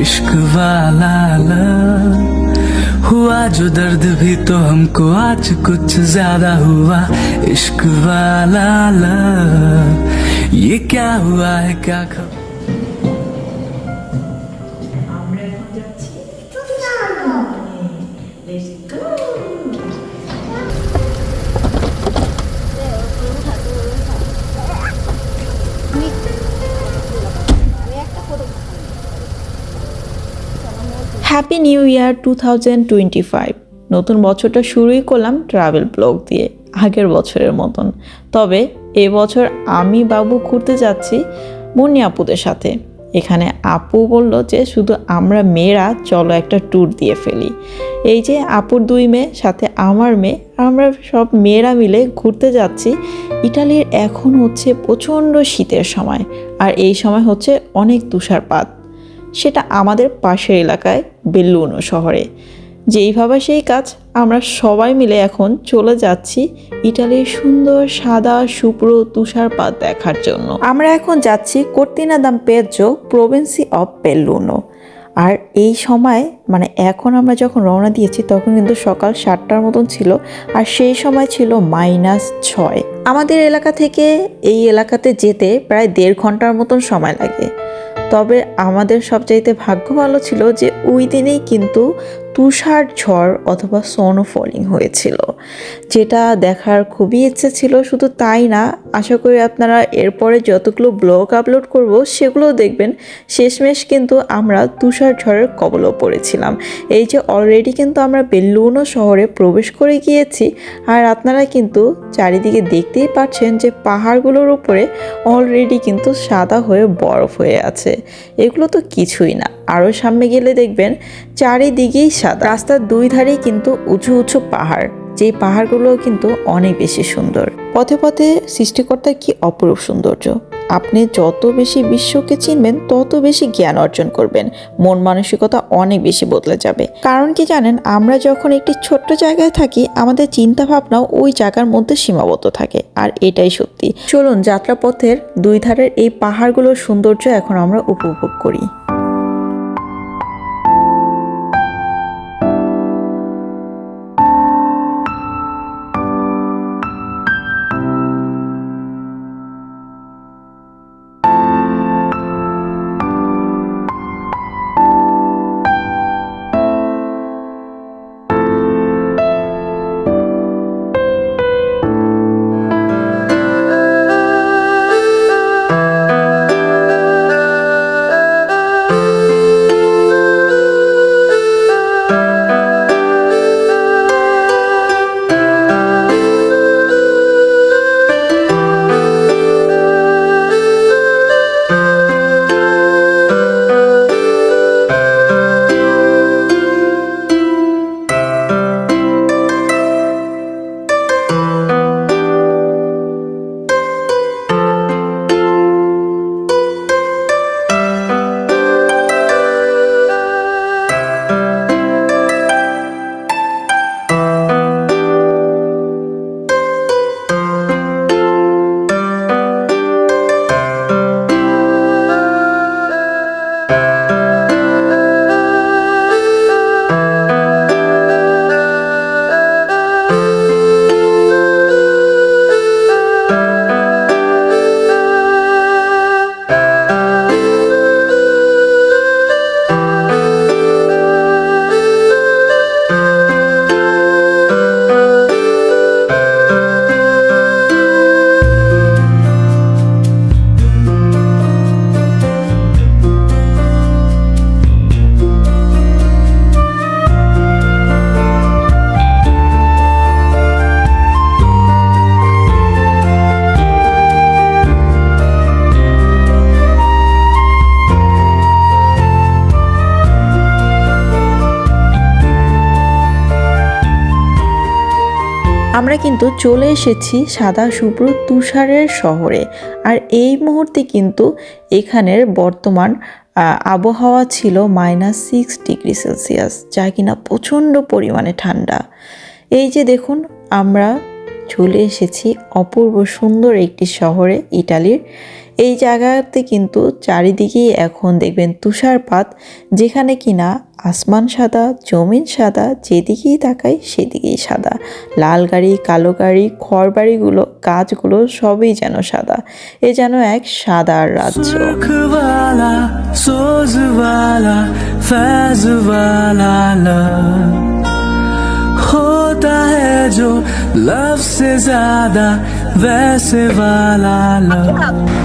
इश्क वाला लव हुआ जो दर्द भी तो हमको आज कुछ ज़्यादा हुआ। इश्क वाला लव ये क्या हुआ है, क्या खबर? Happy new year two thousand twenty five নতুন বছরটা শুরুই করলাম ট্রাভেল ব্লগ দিয়ে, আগের বছরের মতন। তবে এ বছর আমি বাবু ঘুরতে যাচ্ছি মুন্নি আপুদের সাথে। এখানে আপু বলল যে শুধু আমরা মেয়েরা চলো একটা ট্যুর দিয়ে ফেলি। এই যে আপুর দুই মেয়ে, সাথে আমার মেয়ে, আমরা সব মেয়েরা মিলে ঘুরতে যাচ্ছি। ইটালির এখন হচ্ছে প্রচণ্ড শীতের সময়, আর এই সময় হচ্ছে অনেক তুষারপাত। সেটা আমাদের পাশের এলাকায় বেল্লুনো শহরে। যেইভাবে সেই কাজ আমরা সবাই মিলে এখন চলে যাচ্ছি ইটালির সুন্দর সাদা শুভ্র তুষারপাত দেখার জন্য। আমরা এখন যাচ্ছি কর্তিনা দাম পেজো প্রভিন্সি অফ বেল্লুনো। আর এই সময় মানে এখন আমরা যখন রওনা দিয়েছি, তখন কিন্তু সকাল সাতটার মতন ছিল, আর সেই সময় ছিল মাইনাস ছয়। আমাদের এলাকা থেকে এই এলাকাতে যেতে প্রায় দেড় ঘণ্টার মতন সময় লাগে। তবে আমাদের সবচাইতে ভাগ্য ভালো ছিল যে ওই দিনেই কিন্তু তুষার ঝড় অথবা স্নো ফলিং হয়েছিল, যেটা দেখার খুবই ইচ্ছে ছিল, শুধু তাই না, আশা করি আপনারা এরপরে যতগুলো ব্লগ আপলোড করব সেগুলো দেখবেন। শেষমেশ কিন্তু আমরা তুষার ঝড়ের কবলও পড়েছিলাম। এই যে অলরেডি কিন্তু আমরা বেল্লুনো শহরে প্রবেশ করে গিয়েছি, আর আপনারা কিন্তু চারিদিকে দেখতেই পাচ্ছেন যে পাহাড়গুলোর উপরে অলরেডি কিন্তু সাদা হয়ে বরফ হয়ে আছে। এগুলো তো কিছুই না। আরও সামনে গেলে দেখবেন, চারিদিকেই সাদা। রাস্তার দুই ধারেই কিন্তু উঁচু উঁচু পাহাড়, যেই পাহাড়গুলো কিন্তু অনেক বেশি সুন্দর। পথে পথে সৃষ্টিকর্তার কি অপরূপ সৌন্দর্য। আপনি যত বেশি বিশ্বকে চিনবেন, তত বেশি জ্ঞান অর্জন করবেন। মন মানসিকতা অনেক বেশি বদলে যাবে। কারণ কি জানেন, আমরা যখন একটি ছোট্ট জায়গায় থাকি, আমাদের চিন্তা ভাবনাও ওই জায়গার মধ্যে সীমাবদ্ধ থাকে। আর এটাই সত্যি। চলুন যাত্রাপথের দুই ধারের এই পাহাড়গুলোর সৌন্দর্য এখন আমরা উপভোগ করি। আমরা কিন্তু চলে এসেছি সাদা শুভ্র তুষারের শহরে। আর এই মুহূর্তে কিন্তু এখানের বর্তমান আবহাওয়া ছিল মাইনাস সিক্স ডিগ্রি সেলসিয়াস যা কিনা প্রচণ্ড পরিমাণে ঠান্ডা। এই যে দেখুন, আমরা চলে এসেছি অপূর্ব সুন্দর একটি শহরে, ইটালির। এই জায়গাতে কিন্তু চারিদিকেই এখন দেখবেন তুষারপাত যেখানে কিনা আসমান সাদা জমিন সাদা যেদিকেই তাকাই সেদিকেই সাদা লাল গাড়ি কালো গাড়ি খড় বাড়িগুলো গাছগুলো সবই যেন সাদা এ যেন এক সাদার রাজ্য सुर्ख वाला सोज वाला फैज वाला लव होता है जो लव से ज्यादा वैसे वाला लव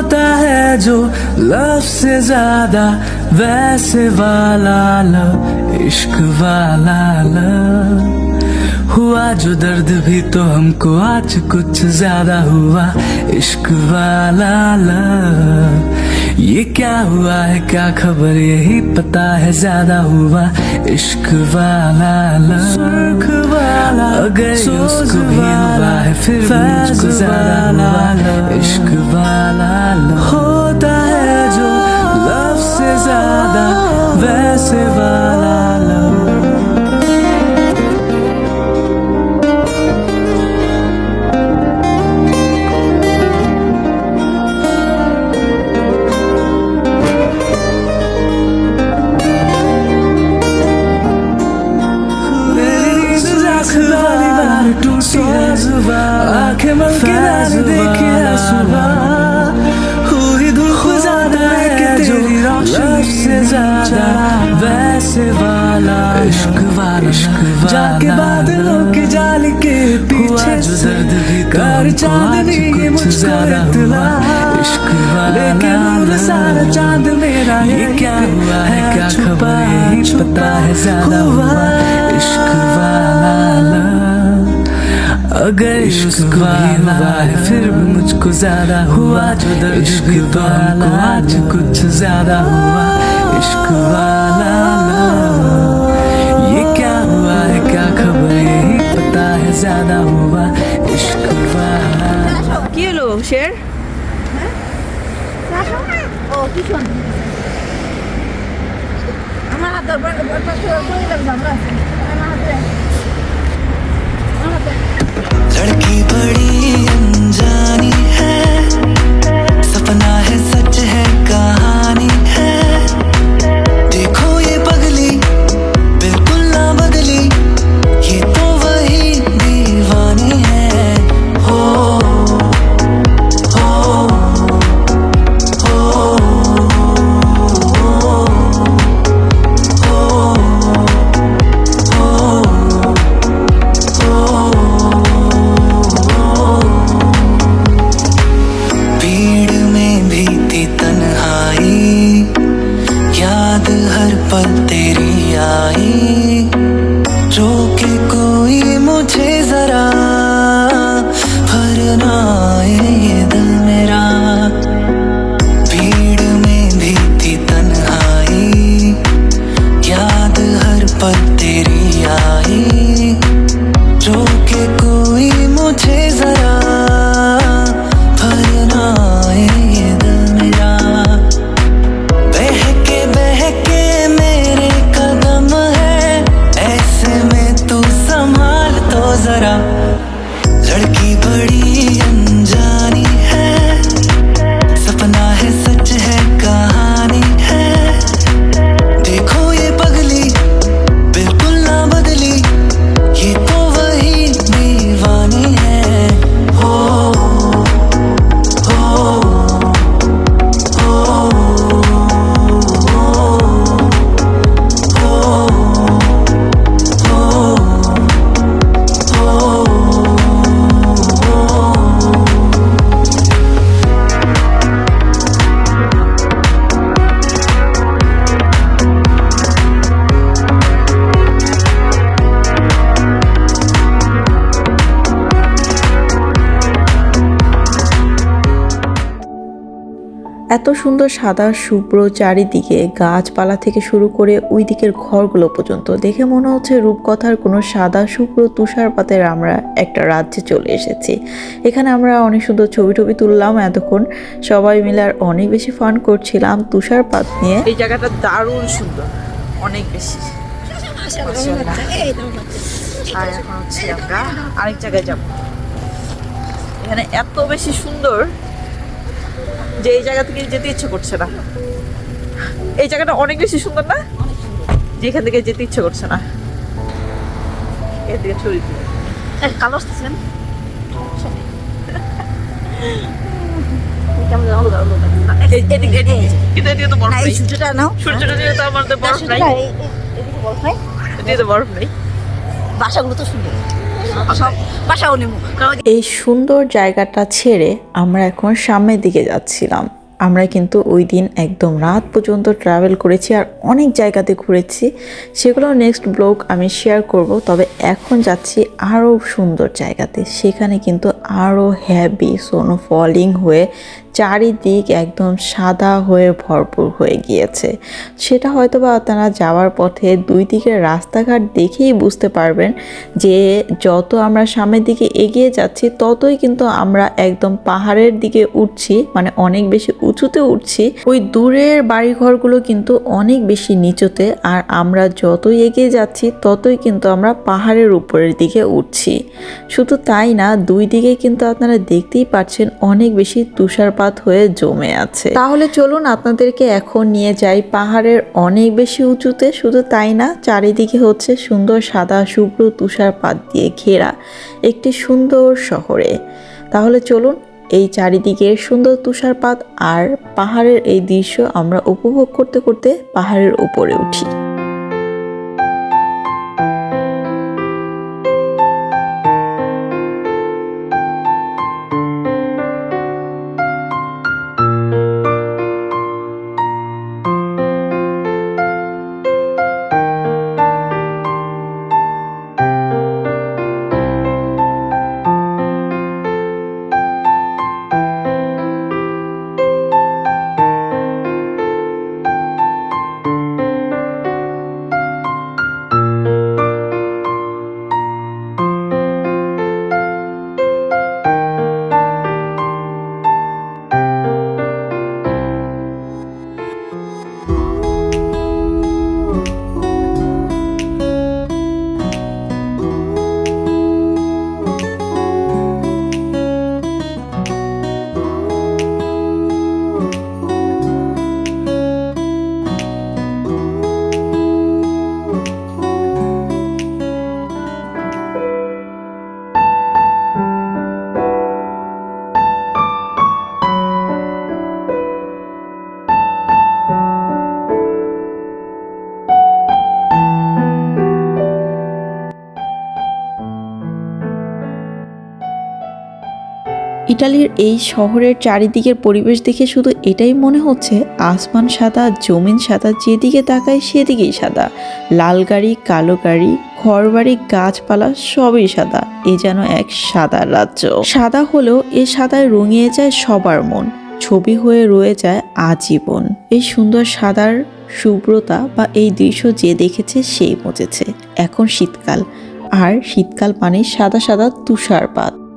होता है जो लव से ज़्यादा, वैसे वाला लव, इश्क वाला लव। हुआ जो दर्द भी तो हमको आज कुछ ज़्यादा हुआ, इश्क वाला लव। ये क्या हुआ है क्या खबर? यही पता है ज़्यादा हुआ इश्क वाला लव वाला अगर उसको भी हुआ है फिर मुझको ज़्यादा हुआ इश्क वाला होता है जो लव से ज़्यादा वैसे वाला आँखें मल के नारे देखे है सुबह हुई धूप ज़्यादा है तेरी रोशनी से ज़्यादा वैसे वाला इश्क वाला इश्क जाके बादलों के जाल के पीछे दर्द भी कर चांदनी ये मुझको इतला इश्क वाला लेकिन सारा चाँद मेरा ये क्या हुआ है क्या खबर पता है ज़्यादा हुआ। इश्क वाला। अगर इश्क वाला है फिर भी मुझको ज्यादा हुआ जो दर्द भी तो हमको आज कुछ ज्यादा हुआ इश्क वाला love। ये क्या हुआ है क्या खबर यही पता है ज्यादा हुआ इश्क वाला কি হলো শের ও কি শোন আমার হাত ধরবার করে লাগবে আমরা लड़की बड़ी अनजानी है। सपना है सच है कहानी এত সুন্দর সাদা শুভ্র চারিদিকে গাছপালা থেকে শুরু করে ওই দিকের ঘরগুলো পর্যন্ত দেখে মনে হচ্ছে রূপকথার কোনো সাদা শুভ্র তুষারপাতের আমরা একটা রাজ্যে চলে এসেছি। এখানে আমরা অনেক সুন্দর ছবি টবি তুললাম এতক্ষণ। সবাই মিলে আর অনেক বেশি ফান করছিলাম তুষারপাত নিয়ে। এই জায়গাটা দারুণ সুন্দর, অনেক বেশি। আর এখন হচ্ছে আমরা আরেক জায়গায় যাব। এখানে এত বেশি সুন্দর যে এই জায়গা থেকে যেতে ইচ্ছে করছে না। এই জায়গাটা অনেক বেশি সুন্দর না? যেখান থেকে যেতে ইচ্ছে করছে না। এর দিকে ছবি। কালো আসতেছিলেন বাসাগুলো তো সুন্দর। এই সুন্দর জায়গাটা ছেড়ে আমরা এখন সামনের দিকে যাচ্ছিলাম। আমরা কিন্তু ওই দিন একদম রাত পর্যন্ত ট্রাভেল করেছি আর অনেক জায়গাতে ঘুরেছি। সেগুলো নেক্সট ব্লগ আমি শেয়ার করব। তবে এখন যাচ্ছি আরও সুন্দর জায়গাতে। সেখানে কিন্তু আরও হ্যাভি সোনো ফলিং হয়ে চারিদিক একদম সাদা হয়ে ভরপুর হয়ে গিয়েছে। সেটা হয়তো বা আপনারা যাওয়ার পথে দুই দিকের রাস্তাঘাট দেখেই বুঝতে পারবেন যে যত আমরা সামনের দিকে এগিয়ে যাচ্ছি, ততই কিন্তু আমরা একদম পাহাড়ের দিকে উঠছি মানে অনেক বেশি উঁচুতে উঠছি। ওই দূরের বাড়িঘরগুলো কিন্তু অনেক বেশি নিচুতে আর আমরা যতই এগিয়ে যাচ্ছি, ততই কিন্তু আমরা পাহাড়ের উপরের দিকে উঠছি। শুধু তাই না, দুই দিকে কিন্তু আপনারা দেখতেই পাচ্ছেন অনেক বেশি তুষারপাত হয়ে জমে আছে। তাহলে চলুন আপনাদেরকে এখন নিয়ে যাই। পাহাড়ের অনেক বেশি উঁচুতে শুধু তাই না, চারিদিকে হচ্ছে সুন্দর সাদা শুভ্র তুষারপাত দিয়ে ঘেরা একটি সুন্দর শহরে। তাহলে চলুন এই চারিদিকের সুন্দর তুষারপাত আর পাহাড়ের এই দৃশ্য আমরা উপভোগ করতে করতে পাহাড়ের উপরে উঠি। ইটালির এই শহরের চারিদিকের পরিবেশ দেখে শুধু এটাই মনে হচ্ছে, আসমান সাদা, জমিন সাদা, যেদিকে তাকায় সেদিকেই সাদা। লাল গাড়ি, কালো গাড়ি, ঘরবাড়ি, গাছপালা, সবই সাদা। এ যেন এক সাদা রাজ্য। সাদা হলেও এ সাদায় রঙিয়ে যায় সবার মন। ছবি হয়ে রয়ে যায় আজীবন। এই সুন্দর সাদার শুভ্রতা বা এই দৃশ্য যে দেখেছে সেই বুঝেছে এখন শীতকাল। আর শীতকাল মানে সাদা সাদা তুষারপাত।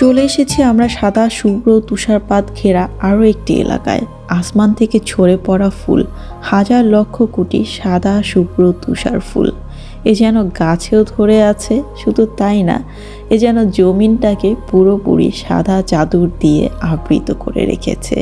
চলে এসেছি আমরা সাদা, শুভ্র, তুষারপাত ঘেরা আরও একটি এলাকায়। আসমান থেকে ছড়ে পড়া ফুল, হাজার লক্ষ কোটি সাদা, শুভ্র, তুষার ফুল। এ যেন গাছেও ধরে আছে, শুধু তাই না এ যেন জমিনটাকে পুরোপুরি সাদা চাদর দিয়ে আবৃত করে রেখেছে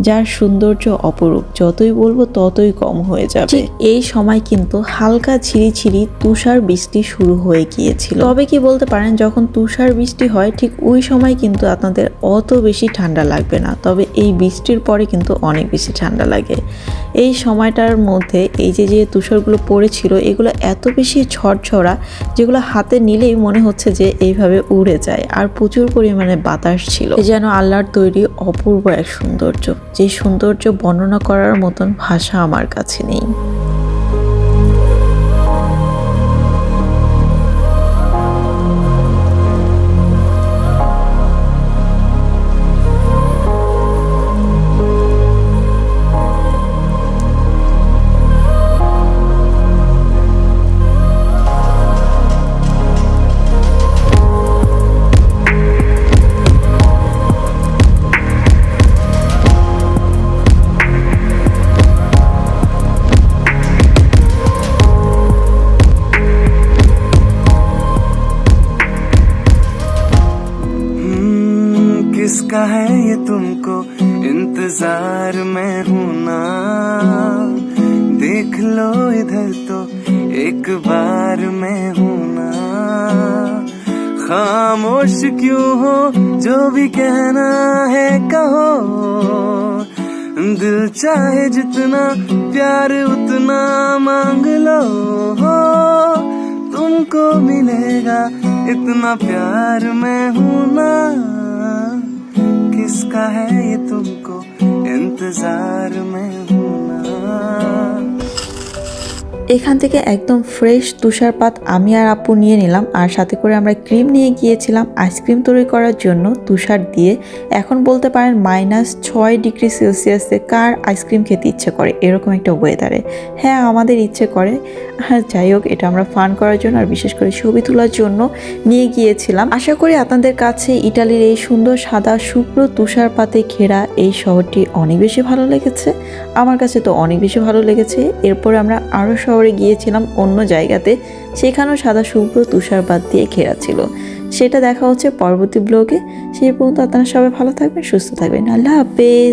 যার সৌন্দর্য অপরূপ যতই বলব ততই কম হয়ে যাবে। ঠিক এই সময় কিন্তু হালকা ঝিরিঝিরি তুষার বৃষ্টি শুরু হয়ে গিয়েছিল। তবে কি বলতে পারেন যখন তুষার বৃষ্টি হয় ঠিক ওই সময় কিন্তু আপনাদের অত বেশি ঠান্ডা লাগবে না। তবে এই বৃষ্টির পরে কিন্তু অনেক বেশি ঠান্ডা লাগে। এই সময়টার মধ্যে এই যে যে তুষারগুলো পড়েছিল এগুলো এত বেশি ঝরঝরা যেগুলো হাতে নিলেই মনে হচ্ছে যে এইভাবে উড়ে যায় আর প্রচুর পরিমাণে বাতাস ছিল। যেন আল্লাহর তৈরি অপূর্ব এক সৌন্দর্য, যে সৌন্দর্য বর্ণনা করার মতন ভাষা আমার কাছে নেই। बार मैं हूँ ना। खामोश क्यों हो? जो भी कहना है कहो। दिल चाहे जितना, प्यार उतना मांग लो। हो, तुमको मिलेगा इतना प्यार मैं हूँ ना। किसका है ये तुमको इंतज़ार में हूँ ना। এখান থেকে একদম ফ্রেশ তুষারপাত আমি আর আপু নিয়ে নিলাম, আর সাথে করে আমরা ক্রিম নিয়ে গিয়েছিলাম আইসক্রিম তৈরি করার জন্য তুষার দিয়ে। এখন বলতে পারেন মাইনাস ছয় ডিগ্রি সেলসিয়াসে কার আইসক্রিম খেতে ইচ্ছে করে? এরকম একটা ওয়েদারে হ্যাঁ আমাদের ইচ্ছে করে। আর যাই হোক, এটা আমরা ফান করার জন্য আর বিশেষ করে ছবি তোলার জন্য নিয়ে গিয়েছিলাম। আশা করি আপনাদের কাছে ইটালির এই সুন্দর সাদা শুভ্র তুষারপাতে ঘেরা এই শহরটি অনেক বেশি ভালো লেগেছে। আমার কাছে তো অনেক বেশি ভালো লেগেছে। এরপর আমরা আরও শহরে গিয়েছিলাম অন্য জায়গাতে, সেখানেও সাদা শুভ্র তুষারপাত দিয়ে ঘেরা ছিল। সেটা দেখা হচ্ছে পরবর্তী ব্লগে। সেই পর্যন্ত আপনারা সবাই ভালো থাকবেন, সুস্থ থাকবেন। আল্লাহ হাফেজ।